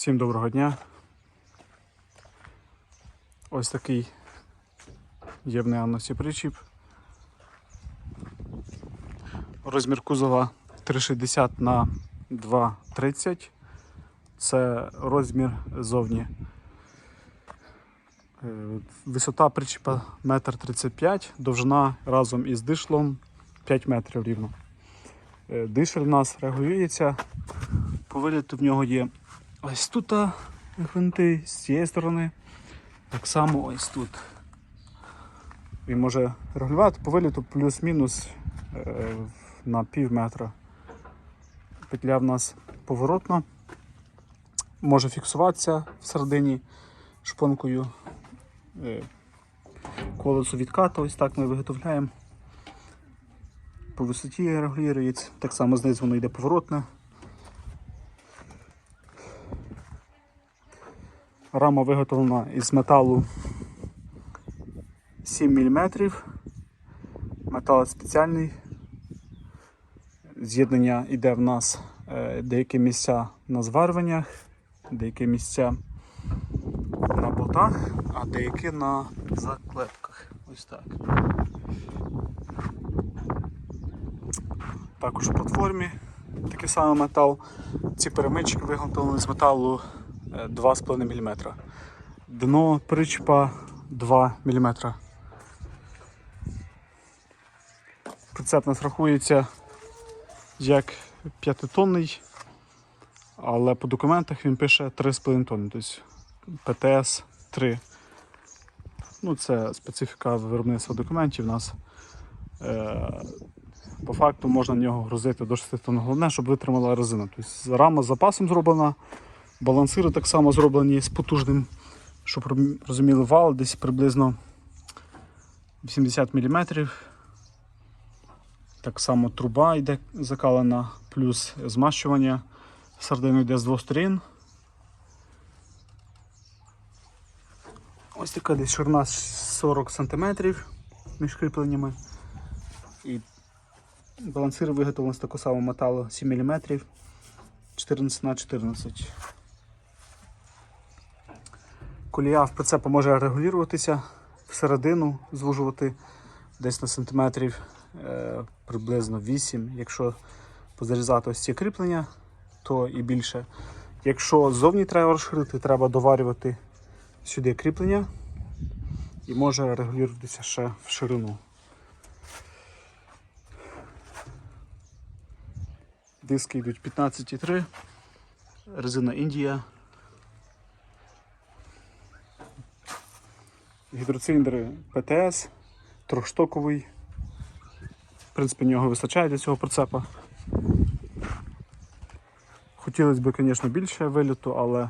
Всім доброго дня. Ось такий є в неаносі причіп. Розмір кузова 360 на 230. Це розмір зовні. Е, Висота причіпа 1,35 м, довжина разом із дишлом 5 метрів рівно. Е, Дишель у нас регулюється. По виліту в нього є ось тут гвинти з цієї сторони. Так само ось тут. Він може регулювати по виліту плюс-мінус е, на пів метра. Петля в нас поворотна. Може фіксуватися всередині шпонкою. Е, колесо відката, ось так ми виготовляємо. По висоті регулюється, так само знизу воно йде поворотне. Рама виготовлена із металу 7 мм. Метал спеціальний. З'єднання йде в нас е, деякі місця на зварюваннях, деякі місця на болтах, а деякі на заклепках. Ось так. Також у платформі такий самий метал. Ці перемички виготовлені з металу 2,5 мм. Дно причіпа 2 мм. Прицеп нас рахується як 5-тонний, але по документах він пише 3,5 тонни, тобто ПТС 3. Ну, це специфіка виробництва документів у нас. Е, по факту можна на нього грузити до 6 тонн. Головне, щоб витримала резина. Тобто рама з запасом зроблена, балансири так само зроблені з потужним, щоб розуміли вал, десь приблизно 80 мм. Так само труба йде закалена, плюс змащування. Сардину йде з двох сторін. Ось така десь ширина 40 см між кріпленнями. І балансир виготовлений з такого самого металу 7 мм 14 на 14. Колія в прицепу може регулюватися всередину, звужувати десь на сантиметрів е, приблизно 8. Якщо позарізати ось ці кріплення, то і більше. Якщо ззовні треба розширити, треба доварювати сюди кріплення і може регулюватися ще в ширину. Диски йдуть 15,3, резина Індія. Гідроциліндри ПТС, трьохштоковий. В принципі, нього вистачає для цього прицепа. Хотілося б, звісно, більше виліту, але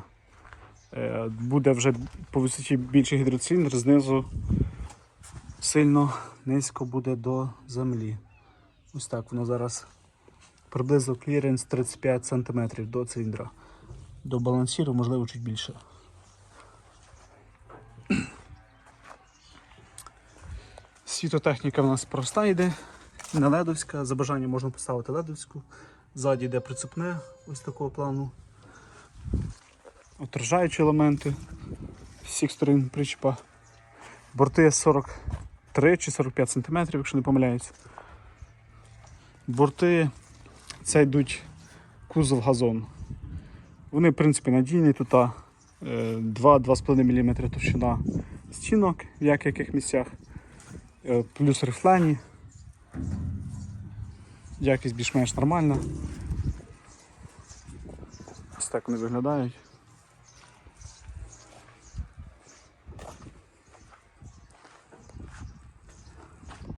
е, буде вже по висоті більший гідроциліндр, знизу сильно низько буде до землі. Ось так воно зараз приблизно кліренс 35 см до циліндра. До балансіру, можливо, чуть більше. Світотехніка в нас проста йде, не ледовська. За бажанням можна поставити ледовську. Ззаді йде прицепне ось такого плану. Отражаючі елементи з всіх сторон причепа. Борти 43 чи 45 см, якщо не помиляюсь. Борти це йдуть кузов газон. Вони, в принципі, надійні. Тут 2-2,5 мм товщина стінок в яких місцях. Е, Плюс рифлені. Якість більш-менш нормальна. Ось так вони виглядають.